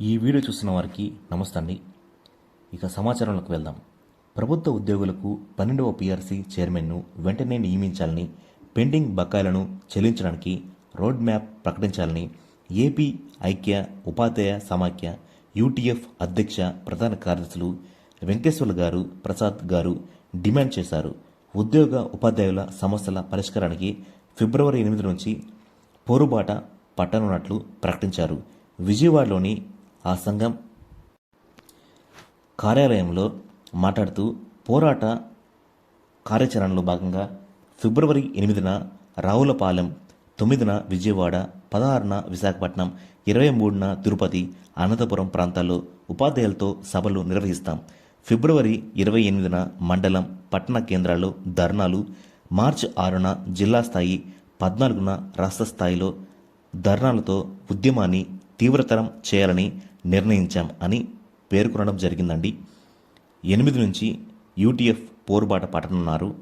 ఈ వీడియో చూస్తున్న వారికి నమస్తే అండి ఇక సమాచారంలోకి వెళ్దాం. ప్రభుత్వ ఉద్యోగులకు పన్నెండవ పీఆర్సీ చైర్మన్ను వెంటనే నియమించాలని పెండింగ్ బకాయిలను చెల్లించడానికి రోడ్ మ్యాప్ ప్రకటించాలని ఏపీ ఐక్య ఉపాధ్యాయ సమాఖ్య యూటీఎఫ్ అధ్యక్ష ప్రధాన కార్యదర్శులు వెంకటేశ్వర్లు గారు ప్రసాద్ గారు డిమాండ్ చేశారు. ఉద్యోగ ఉపాధ్యాయుల సమస్యల పరిష్కారానికి ఫిబ్రవరి ఎనిమిది నుంచి పోరుబాట పట్టనున్నట్లు ప్రకటించారు. విజయవాడలోని ఆ సంఘం కార్యాలయంలో మాట్లాడుతూ పోరాట కార్యాచరణలో భాగంగా ఫిబ్రవరి ఎనిమిదిన రావులపాలెం తొమ్మిదిన విజయవాడ పదహారున విశాఖపట్నం ఇరవై మూడున తిరుపతి అనంతపురం ప్రాంతాల్లో ఉపాధ్యాయులతో సభలు నిర్వహిస్తాం. ఫిబ్రవరి ఇరవై ఎనిమిదిన మండలం పట్టణ కేంద్రాల్లో ధర్నాలు మార్చి ఆరున జిల్లా స్థాయి పద్నాలుగున రాష్ట్ర స్థాయిలో ధర్నాలతో ఉద్యమాన్ని తీవ్రతరం చేయాలని నిర్ణయించాం అని పేర్కొనడం జరిగిందండి. ఎనిమిది నుంచి యూటీఎఫ్ పోరుబాట పట్టనున్నారు.